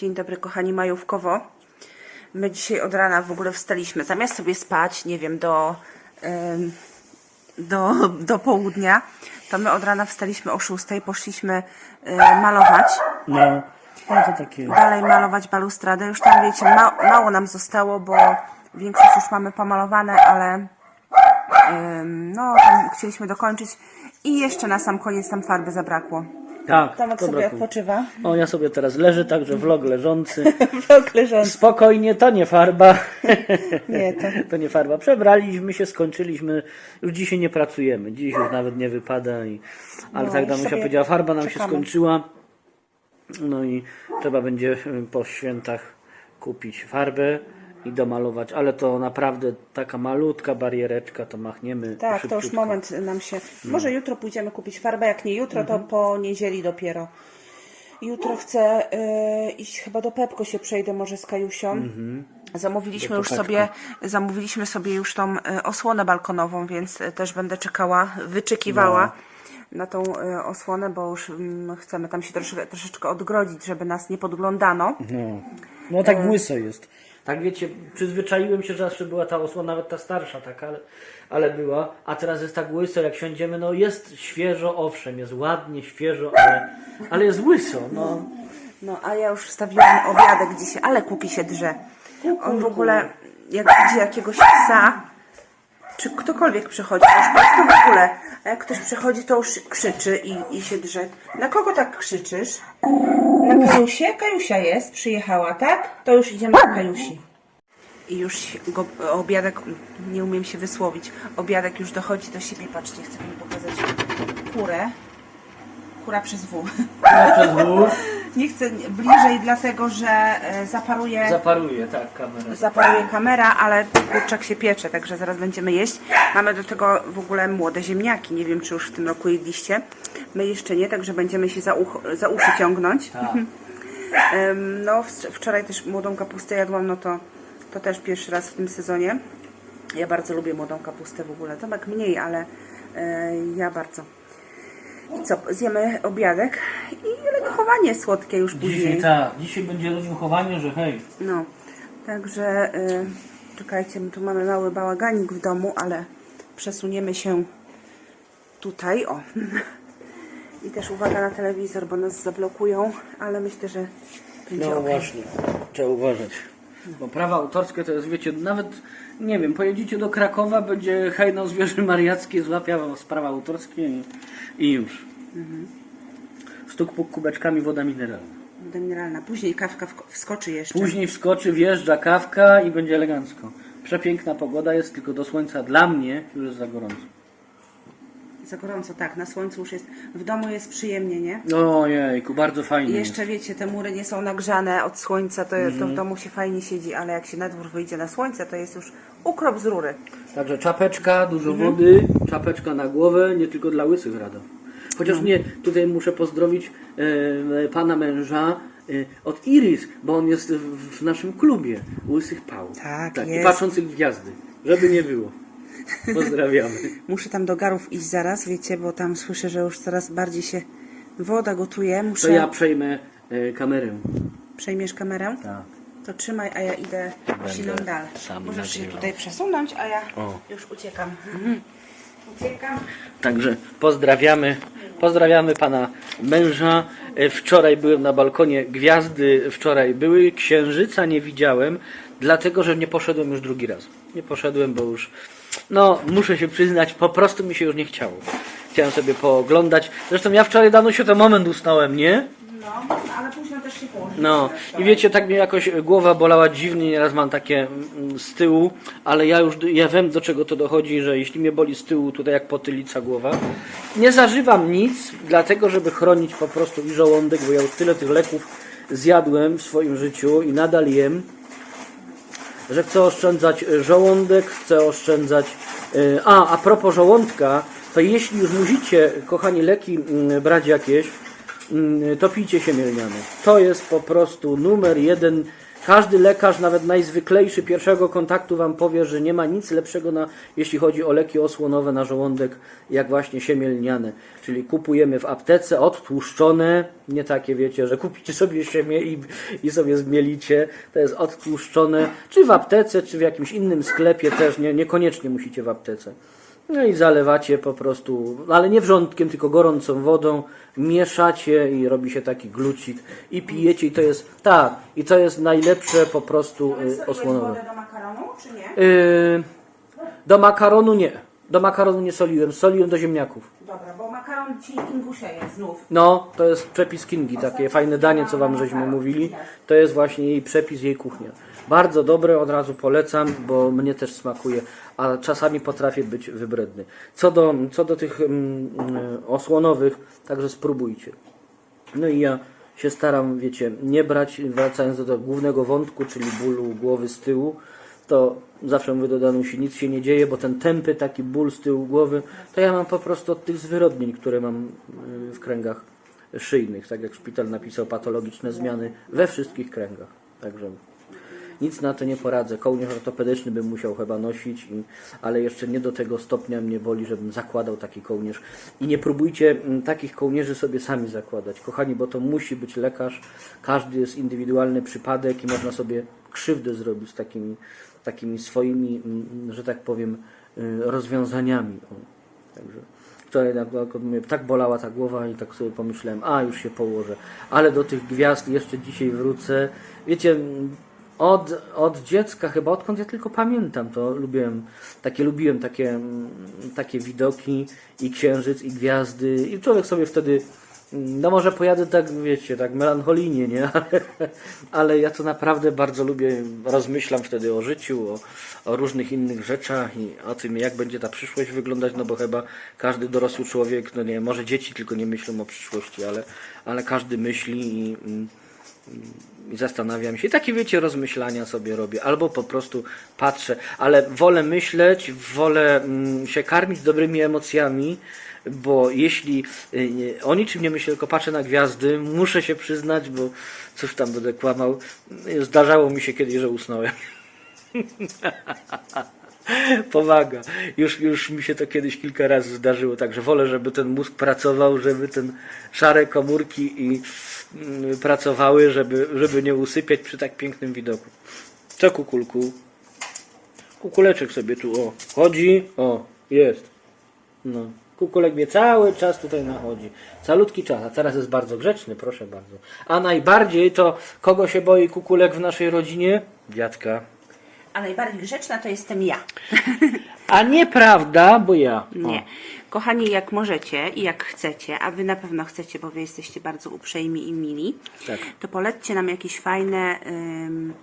Dzień dobry, kochani majówkowo. My dzisiaj od rana w ogóle wstaliśmy. Zamiast sobie spać, nie wiem, do, do, do południa, to my od rana wstaliśmy o 6, poszliśmy e, malować. No, no to takie. Dalej malować balustradę. Już tam, wiecie, ma, mało nam zostało, bo większość już mamy pomalowane, ale no, tam chcieliśmy dokończyć. I jeszcze na sam koniec tam farby zabrakło. Tak, Tomek to sobie brakuje. odpoczywa. Sobie teraz leżę, także vlog leżący. Vlog leżący. Spokojnie, to nie farba. Nie, to- to nie farba. Przebraliśmy się, skończyliśmy. Już dzisiaj nie pracujemy. Dziś już nawet nie wypada. I... Ale No, tak Danusia powiedziała, farba nam się czekamy. skończyła. No i trzeba będzie y, po świętach kupić farbę i domalować. Ale to naprawdę taka malutka bariereczka, to machniemy Tak, to już szybciutko. moment nam się. Może jutro pójdziemy kupić farbę, jak nie jutro, to po niedzieli dopiero. Jutro chcę y, iść chyba do Pepko się przejdę może z Kajusią. Zamówiliśmy Do już sobie, zamówiliśmy sobie już tą y, osłonę balkonową, więc y, też będę czekała, wyczekiwała na tą y, osłonę, bo już mm, chcemy tam się troszeczkę, troszeczkę odgrodzić, żeby nas nie podglądano. No, no tak łyso jest. Tak wiecie, przyzwyczaiłem się, że zawsze była ta osłona, nawet ta starsza taka, ale, ale była, a teraz jest tak łyso, jak siądziemy, no jest świeżo, owszem, jest ładnie, świeżo, ale, ale jest łyso, no. No, a ja już wstawiłam obiadek dzisiaj, ale Kuki się drze. On w ogóle, jak widzi jakiegoś psa, czy ktokolwiek przychodzi, to już pas to w ogóle, a jak ktoś przychodzi, to już krzyczy i, i się drze. Na kogo tak krzyczysz? Na Kajusię? Kajusia jest, przyjechała, tak? To już idziemy do Kajusi. I już go, obiadek, nie umiem się wysłowić, obiadek już dochodzi do siebie. Patrzcie, chcę wam pokazać kurę. Kura przez W. Ja przez W Nie chcę bliżej, dlatego że e, zaparuje, zaparuję, tak, kamerę. zaparuje kamera, ale kurczak się piecze, także zaraz będziemy jeść. Mamy do tego w ogóle młode ziemniaki. Nie wiem, czy już w tym roku jedliście. My jeszcze nie, także będziemy się za, ucho, za uszy ciągnąć. Tak. Em, No, wczoraj też młodą kapustę jadłam, no to, to też pierwszy raz w tym sezonie. Ja bardzo lubię młodą kapustę w ogóle. Tomek mniej, ale e, ja bardzo. I co, zjemy obiadek i legochowanie słodkie już później. Dzisiaj tak, dzisiaj będzie rozruchowanie, że hej, No, także y, czekajcie, my tu mamy mały bałaganik w domu, ale przesuniemy się tutaj, o. I też uwaga na telewizor, bo nas zablokują, ale myślę, że będzie no ok. właśnie, trzeba uważać. Bo prawa autorskie to jest, wiecie, nawet, nie wiem, pojedziecie do Krakowa, będzie hejnał zwierzy mariackie, złapia was prawa autorskie i, i już. Stuk puk kubeczkami woda mineralna. Woda mineralna. Później kawka wko- wskoczy jeszcze. Później wskoczy, wjeżdża kawka i będzie elegancko. Przepiękna pogoda jest, tylko do słońca dla mnie już jest za gorąco. Za gorąco, tak, na słońcu już jest. W domu jest przyjemnie, nie? Ojejku, bardzo I fajnie jeszcze wiecie, te mury nie są nagrzane od słońca, to, to Mhm. w domu się fajnie siedzi, ale jak się na dwór wyjdzie na słońce, to jest już ukrop z rury. Także czapeczka, dużo Mhm. wody, czapeczka na głowę, nie tylko dla łysych rado. Chociaż No. nie, tutaj muszę pozdrowić e, pana męża e, od Iris, bo on jest w, w naszym klubie Łysych Pał. Tak, I jest. patrzących w gwiazdy, żeby nie było. Pozdrawiamy. Muszę tam do garów iść zaraz, wiecie, bo tam słyszę, że już coraz bardziej się woda gotuje. Muszę. To ja przejmę e, kamerę. Przejmiesz kamerę? Tak. To trzymaj, a ja idę siną dal. sam Możesz się nagrywał. tutaj przesunąć, a ja O. już uciekam. Uciekam. Także pozdrawiamy, pozdrawiamy pana męża. E, Wczoraj byłem na balkonie gwiazdy, wczoraj były, księżyca nie widziałem, dlatego że nie poszedłem już drugi raz. Nie poszedłem, bo już, no muszę się przyznać, po prostu mi się już nie chciało. Chciałem sobie pooglądać. Zresztą ja wczoraj Danusiu to moment usnąłem, nie? No, ale późno też się położę. No i wiecie, tak mnie jakoś głowa bolała dziwnie, nieraz mam takie mm, z tyłu, ale ja już ja wiem do czego to dochodzi, że jeśli mnie boli z tyłu, tutaj jak potylica głowa, nie zażywam nic, dlatego żeby chronić po prostu i żołądek, bo ja już tyle tych leków zjadłem w swoim życiu i nadal jem, że chcę oszczędzać e, żołądek, chcę oszczędzać. e, A, a propos żołądka, to jeśli już musicie, kochani, leki mm, brać jakieś, mm, to pijcie się mielniane. To jest po prostu numer jeden Każdy lekarz, nawet najzwyklejszy pierwszego kontaktu wam powie, że nie ma nic lepszego, na, jeśli chodzi o leki osłonowe na żołądek, jak właśnie siemię lniane. Czyli kupujemy w aptece odtłuszczone, nie takie wiecie, że kupicie sobie siemię i, i sobie zmielicie. To jest odtłuszczone, czy w aptece, czy w jakimś innym sklepie też, nie, niekoniecznie musicie w aptece. No i zalewacie po prostu, ale nie wrzątkiem, tylko gorącą wodą, mieszacie i robi się taki glucik i pijecie i to jest, tak, i to jest najlepsze po prostu y, osłonowe. wodę do makaronu, czy nie? Y, do makaronu nie, do makaronu nie soliłem, soliłem do ziemniaków. Dobra, bo makaron ci ingusieje znów. No, to jest przepis Kingi, takie fajne danie, co wam żeśmy mówili. To jest właśnie jej przepis, jej kuchnia. Bardzo dobre, od razu polecam, bo mnie też smakuje, a czasami potrafię być wybredny. Co do, co do tych mm, mm, osłonowych, także spróbujcie. No i ja się staram, wiecie, nie brać, wracając do tego głównego wątku, czyli bólu głowy z tyłu, to zawsze mówię do Danusi, nic się nie dzieje, bo ten tępy taki ból z tyłu głowy, to ja mam po prostu od tych zwyrodnień, które mam y, w kręgach szyjnych, tak jak szpital napisał, patologiczne zmiany we wszystkich kręgach. Także nic na to nie poradzę. Kołnierz ortopedyczny bym musiał chyba nosić, ale jeszcze nie do tego stopnia mnie boli, żebym zakładał taki kołnierz. I nie próbujcie mm, takich kołnierzy sobie sami zakładać. Kochani, bo to musi być lekarz. Każdy jest indywidualny przypadek i można sobie krzywdę zrobić takimi, takimi swoimi, mm, że tak powiem, y, rozwiązaniami. Także. Wczoraj tak bolała ta głowa i tak sobie pomyślałem, a już się położę. Ale do tych gwiazd jeszcze dzisiaj wrócę. Wiecie, od, od dziecka chyba, odkąd ja tylko pamiętam, to lubiłem, takie lubiłem takie, mm, takie widoki i księżyc i gwiazdy i człowiek sobie wtedy mm, no może pojadę tak, wiecie, tak melancholijnie, nie? Ale, ale ja to naprawdę bardzo lubię, rozmyślam wtedy o życiu, o, o różnych innych rzeczach i o tym, jak będzie ta przyszłość wyglądać, no bo chyba każdy dorosły człowiek, no nie, może dzieci tylko nie myślą o przyszłości, ale, ale każdy myśli i, mm, i zastanawiam się. Takie, wiecie, rozmyślania sobie robię. Albo po prostu patrzę, ale wolę myśleć, wolę mm, się karmić dobrymi emocjami, bo jeśli y, o niczym nie myślę, tylko patrzę na gwiazdy, muszę się przyznać, bo cóż tam będę kłamał, zdarzało mi się kiedyś, że usnąłem. Pomaga. Już, już mi się to kiedyś kilka razy zdarzyło, także wolę, żeby ten mózg pracował, żeby ten szare komórki i mm, pracowały, żeby, żeby nie usypiać przy tak pięknym widoku. Co kukulku? Kukuleczek sobie tu o chodzi, o jest. No. Kukulek mnie cały czas tutaj nachodzi. Calutki czas, a teraz jest bardzo grzeczny, proszę bardzo. A najbardziej to kogo się boi kukulek w naszej rodzinie? Dziadka. A najbardziej grzeczna to jestem ja. A nieprawda, bo ja. O. Nie. Kochani, jak możecie i jak chcecie, a wy na pewno chcecie, bo wy jesteście bardzo uprzejmi i mili, Tak. to polećcie nam jakieś fajne ym,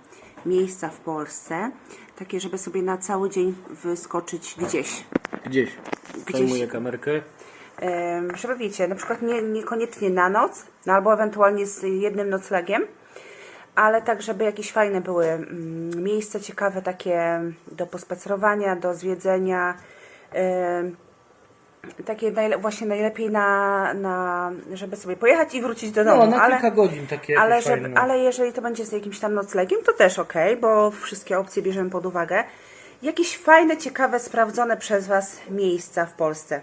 miejsca w Polsce, takie, żeby sobie na cały dzień wyskoczyć gdzieś. Gdzieś. Gdzieś. Zajmuję kamerkę. Ym, żeby wiecie, na przykład nie, niekoniecznie na noc, no albo ewentualnie z jednym noclegiem, ale tak, żeby jakieś fajne były mm, miejsca ciekawe, takie do pospacerowania, do zwiedzenia. Takie najle- właśnie najlepiej na, na, żeby sobie pojechać i wrócić do domu. No, na ale, kilka godzin takie ale, żeby, fajne. ale jeżeli to będzie z jakimś tam noclegiem, to też ok, bo wszystkie opcje bierzemy pod uwagę. Jakieś fajne, ciekawe, sprawdzone przez Was miejsca w Polsce.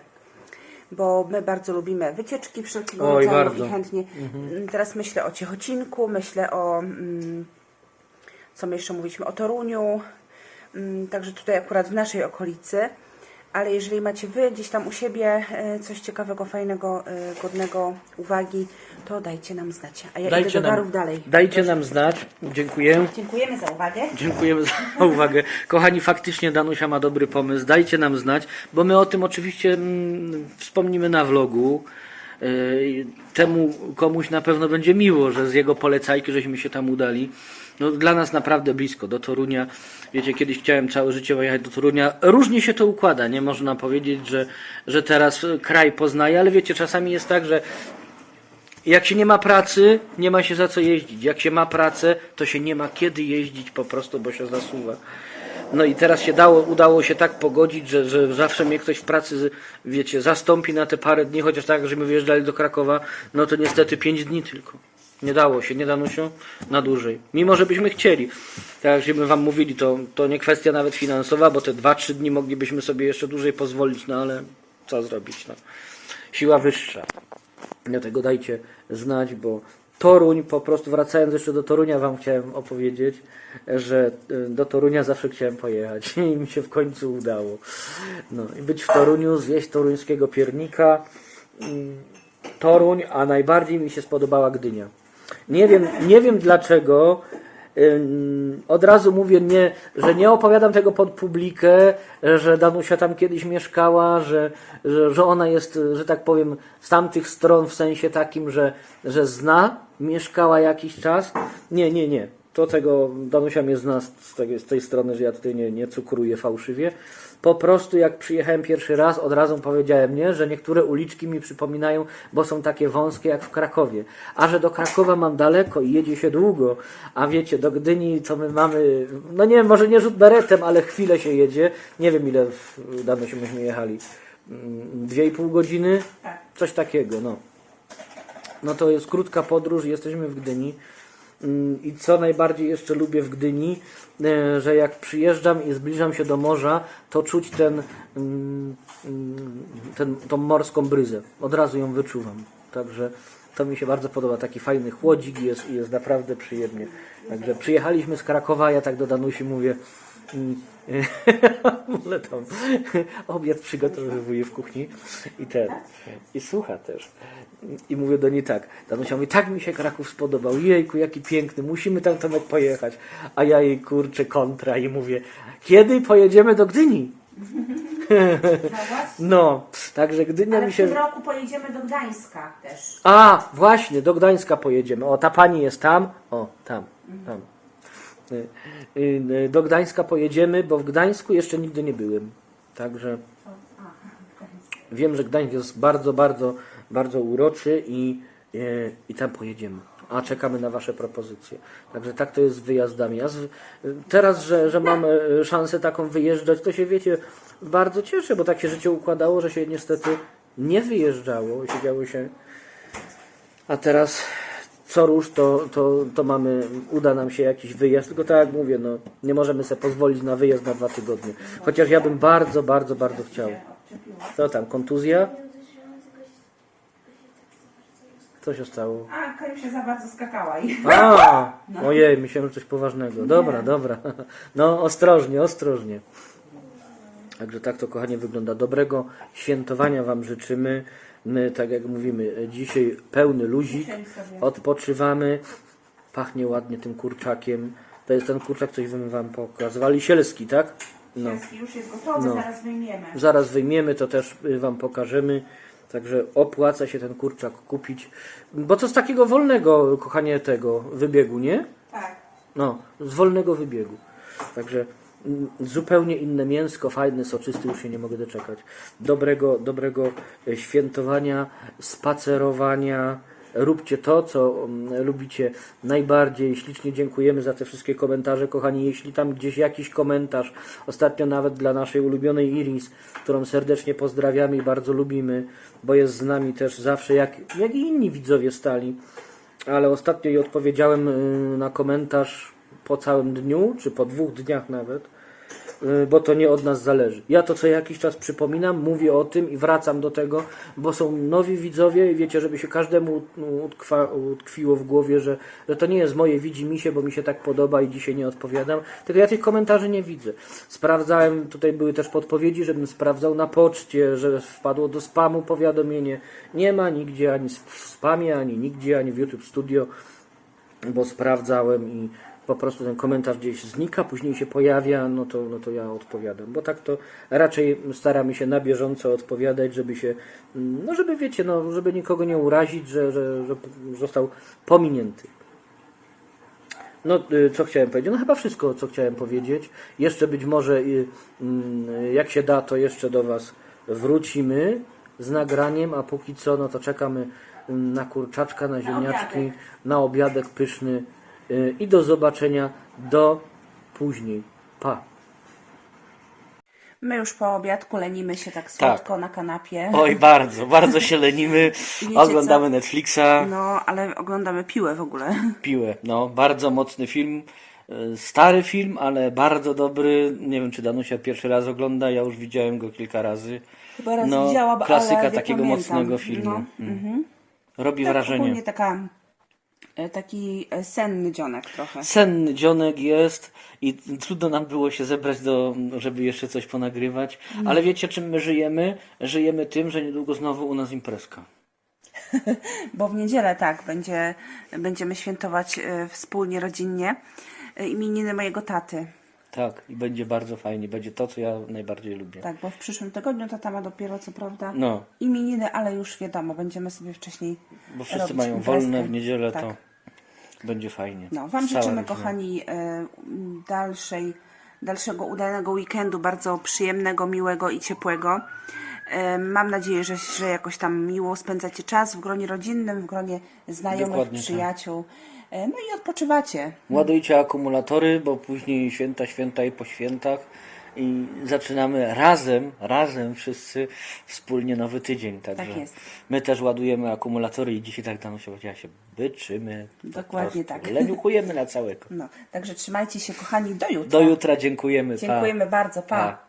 Bo my bardzo lubimy wycieczki wszelkiego Oj, rodzaju bardzo. i chętnie. Mm, Teraz myślę o Ciechocinku, myślę o. Mm, co my jeszcze mówiliśmy? O Toruniu. Mm, Także tutaj akurat w naszej okolicy. Ale jeżeli macie Wy gdzieś tam u siebie e, coś ciekawego, fajnego, e, godnego uwagi, to dajcie nam znać. A ja idę do garów dalej. dajcie nam znać. Dziękuję. Dziękujemy za uwagę. Dziękujemy za uwagę. Kochani, faktycznie Danusia ma dobry pomysł. Dajcie nam znać, bo my o tym oczywiście mm, wspomnimy na vlogu. Yy, Temu komuś na pewno będzie miło, że z jego polecajki żeśmy się tam udali. No, dla nas naprawdę blisko, do Torunia. Wiecie, kiedyś chciałem całe życie pojechać do Torunia. Różnie się to układa, nie można powiedzieć, że, że teraz kraj poznaje, ale wiecie, czasami jest tak, że jak się nie ma pracy, nie ma się za co jeździć. Jak się ma pracę, to się nie ma kiedy jeździć po prostu, bo się zasuwa. No i teraz się dało, udało się tak pogodzić, że, że zawsze mnie ktoś w pracy, wiecie, zastąpi na te parę dni, chociaż tak, że my wyjeżdżali do Krakowa, no to niestety pięć dni tylko. Nie dało się, nie Danusiu? Na dłużej. Mimo, że byśmy chcieli. Tak jak żeśmy wam mówili, to, to nie kwestia nawet finansowa, bo te 2-3 dni moglibyśmy sobie jeszcze dłużej pozwolić, no ale co zrobić, no. Siła wyższa. Dlatego dajcie znać, bo Toruń, po prostu wracając jeszcze do Torunia, wam chciałem opowiedzieć, że y, do Torunia zawsze chciałem pojechać i mi się w końcu udało. No i być w Toruniu, zjeść toruńskiego piernika. Mm, Toruń, a najbardziej mi się spodobała Gdynia. Nie wiem, nie wiem dlaczego. Od razu mówię, nie, że nie opowiadam tego pod publikę, że Danusia tam kiedyś mieszkała, że, że, że ona jest, że tak powiem, z tamtych stron w sensie takim, że, że zna, mieszkała jakiś czas. Nie, nie, nie. To tego Danusia mnie zna z, tej, z tej strony, że ja tutaj nie, nie cukruję fałszywie. Po prostu jak przyjechałem pierwszy raz, od razu powiedziałem nie, że niektóre uliczki mi przypominają, bo są takie wąskie jak w Krakowie. A że do Krakowa mam daleko i jedzie się długo, a wiecie, do Gdyni to my mamy, no nie wiem, może nie rzut beretem, ale chwilę się jedzie. Nie wiem ile w- dawno się myśmy jechali. Mm, Dwie i pół godziny? Tak. Coś takiego, no. No to jest krótka podróż, jesteśmy w Gdyni. I co najbardziej jeszcze lubię w Gdyni, e, że jak przyjeżdżam i zbliżam się do morza, to czuć ten, mm, mm, ten, tą morską bryzę. Od razu ją wyczuwam. Także to mi się bardzo podoba. Taki fajny chłodzik jest i jest naprawdę przyjemnie. Także przyjechaliśmy z Krakowa, ja tak do Danusi mówię, ale tam obiad w kuchni i ten, i słucha też. I mówię do niej tak, Danusia mówi, tak mi się Kraków spodobał, jejku, jaki piękny, musimy tam Tomek pojechać. A ja jej kurczę kontra i mówię, kiedy pojedziemy do Gdyni? No, także Gdynia Ale mi w się... tym roku pojedziemy do Gdańska też. A, właśnie, do Gdańska pojedziemy. O, ta pani jest tam. O, tam, tam. Y, y, y, Do Gdańska pojedziemy, bo w Gdańsku jeszcze nigdy nie byłem. Także wiem, że Gdańsk jest bardzo, bardzo, bardzo uroczy i, i tam pojedziemy. A czekamy na Wasze propozycje. Także tak to jest z wyjazdami. Ja z, teraz, że, że mam szansę taką wyjeżdżać, to się wiecie, bardzo cieszę, bo tak się życie układało, że się niestety nie wyjeżdżało. Siedziało się a teraz co rusz to, to, to mamy, uda nam się jakiś wyjazd, tylko tak jak mówię, no, nie możemy sobie pozwolić na wyjazd na dwa tygodnie. Chociaż ja bym bardzo, bardzo, bardzo chciał. Co tam, kontuzja? Co się stało? A, Kajusia za bardzo skakała i... A, ojej, myślałem, że coś poważnego. Dobra, dobra. No, ostrożnie, ostrożnie. Także tak to, kochanie, wygląda. Dobrego świętowania Wam życzymy. My, tak jak mówimy, dzisiaj pełny luzik, odpoczywamy. Pachnie ładnie tym kurczakiem. To jest ten kurczak, coś Wam Wam pokazywali. Sielski, tak? No. Sielski już jest gotowy, No. zaraz wyjmiemy. Zaraz wyjmiemy, to też y, Wam pokażemy. Także opłaca się ten kurczak kupić. Bo to z takiego wolnego, kochanie, tego wybiegu, nie? Tak. No, z wolnego wybiegu. Także zupełnie inne mięsko, fajne, soczyste, już się nie mogę doczekać. Dobrego, dobrego e, świętowania, spacerowania. Róbcie to, co mm, lubicie najbardziej. Ślicznie dziękujemy za te wszystkie komentarze, kochani. Jeśli tam gdzieś jakiś komentarz, ostatnio nawet dla naszej ulubionej Iris, którą serdecznie pozdrawiamy i bardzo lubimy, bo jest z nami też zawsze, jak, jak i inni widzowie stali ale ostatnio jej odpowiedziałem y, na komentarz po całym dniu, czy po dwóch dniach nawet, bo to nie od nas zależy. Ja to co jakiś czas przypominam, mówię o tym i wracam do tego, bo są nowi widzowie i wiecie, żeby się każdemu utkwa, utkwiło w głowie, że, że to nie jest moje widzi mi się, bo mi się tak podoba i dzisiaj nie odpowiadam, tylko ja tych komentarzy nie widzę. Sprawdzałem, tutaj były też podpowiedzi, żebym sprawdzał na poczcie, że wpadło do spamu powiadomienie. Nie ma nigdzie ani w spamie, ani nigdzie, ani w YouTube Studio, bo sprawdzałem i po prostu ten komentarz gdzieś znika, później się pojawia, no to, no to ja odpowiadam. Bo tak to raczej staramy się na bieżąco odpowiadać, żeby się, no żeby wiecie, no żeby nikogo nie urazić, że, że, że został pominięty. No, y, co chciałem powiedzieć? No chyba wszystko, co chciałem powiedzieć. Jeszcze być może, y, mm, jak się da, to jeszcze do Was wrócimy z nagraniem, a póki co, no to czekamy mm, na kurczaczka, na ziemniaczki, na obiadek pyszny i do zobaczenia do później. Pa! My już po obiadku lenimy się tak słodko na kanapie. Oj, bardzo, bardzo się lenimy. Oglądamy co? Netflixa, No, ale oglądamy piłę w ogóle. piłę. No, bardzo mocny film. E, Stary film, ale bardzo dobry. Nie wiem, czy Danusia pierwszy raz ogląda, ja już widziałem go kilka razy. Chyba raz No, widziałam, klasyka ale takiego pamiętam. mocnego filmu. No, Mm. Robi Tak, wrażenie. taka, taki e, senny dzionek trochę. Senny dzionek jest i trudno nam było się zebrać, do, żeby jeszcze coś ponagrywać. Mm. Ale wiecie, czym my żyjemy? Żyjemy tym, że niedługo znowu u nas imprezka. Bo w niedzielę tak, będzie, będziemy świętować e, wspólnie, rodzinnie e, imieniny mojego taty. Tak, i będzie bardzo fajnie. Będzie to, co ja najbardziej lubię. Tak, bo w przyszłym tygodniu tata ma dopiero co prawda No, imieniny, ale już wiadomo, będziemy sobie wcześniej bo wszyscy mają imprezkę. wolne w niedzielę, Tak. to będzie fajnie. No, Wam Cała życzymy, rodzina. kochani, e, dalszej, dalszego udanego weekendu, bardzo przyjemnego, miłego i ciepłego. E, Mam nadzieję, że, że jakoś tam miło spędzacie czas w gronie rodzinnym, w gronie znajomych, Dokładnie tak. przyjaciół. E, No i odpoczywacie. Ładujcie akumulatory, bo później święta, święta i po świętach i zaczynamy razem, razem wszyscy wspólnie nowy tydzień. Także Tak jest. my też ładujemy akumulatory i dzisiaj tak Danusia powiedziała się byczymy. Dokładnie tak. Leniuchujemy na całego. No, także trzymajcie się, kochani, do jutra. Do jutra dziękujemy. pa. Dziękujemy bardzo, pa. Pa.